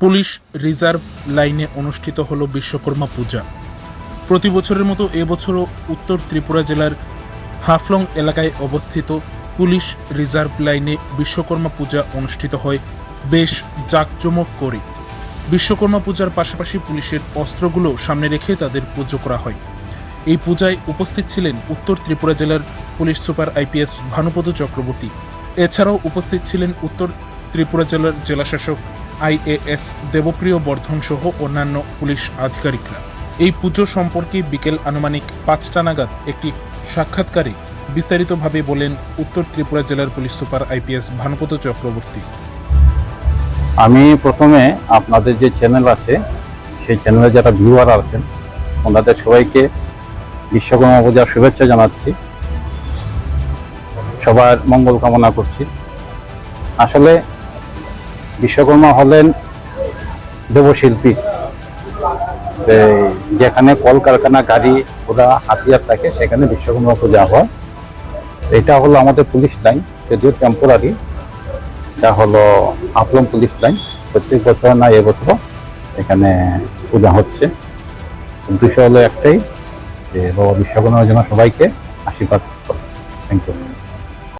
Police reserve লাইনে অনুষ্ঠিত হল বিশ্বকর্মা পূজা। প্রতি বছরের মতো এবছরও উত্তর ত্রিপুরা জেলার হাফলং এলাকায় অবস্থিত পুলিশ রিজার্ভ লাইনে বিশ্বকর্মা পূজা অনুষ্ঠিত হয় বেশ জাঁকজমক করে। বিশ্বকর্মা পূজার পাশাপাশি পুলিশের অস্ত্রগুলো সামনে রেখে তাদের পুজো করা হয়। এই পূজায় উপস্থিত ছিলেন উত্তর ত্রিপুরা জেলার police super IPS Bhanupada Chakraborty. এছাড়াও উপস্থিত ছিলেন উত্তর ত্রিপুরা জেলার জেলাশাসক আইএএস, দেবপ্রিয় বর্ধন সহ অন্যান্য পুলিশ আধিকারিকরা। এই পুজো সম্পর্কে বিকেল আনুমানিক পাঁচটা নাগাদ একটি সাক্ষাৎকারে বিস্তারিতভাবে বলেন উত্তর ত্রিপুরা জেলার police super IPS Bhanupada Chakraborty. আমি প্রথমে আপনাদের যে চ্যানেল আছে, সেই চ্যানেলে যারা ভিউয়ার আছেন, ওনাদের সবাইকে বিশ্বকর্মা পূজার শুভেচ্ছা জানাচ্ছি। সবার মঙ্গল কামনা করছি। আসলে বিশ্বকর্মা হলেন দেবশিল্পী। যেখানে কলকারখানা, গাড়ি ঘোড়া, হাতিয়ার থাকে, সেখানে বিশ্বকর্মা পূজা হয়। এটা হলো আমাদের পুলিশ লাইন, যদিও টেম্পোরারি এটা হলো আফলং পুলিশ লাইন। প্রত্যেক বছর না এবছর এখানে পূজা হচ্ছে। উদ্দেশ্য হলো একটাই, যে বাবা বিশ্বকর্মার জন্য সবাইকে আশীর্বাদ করে থ্যাংক ইউ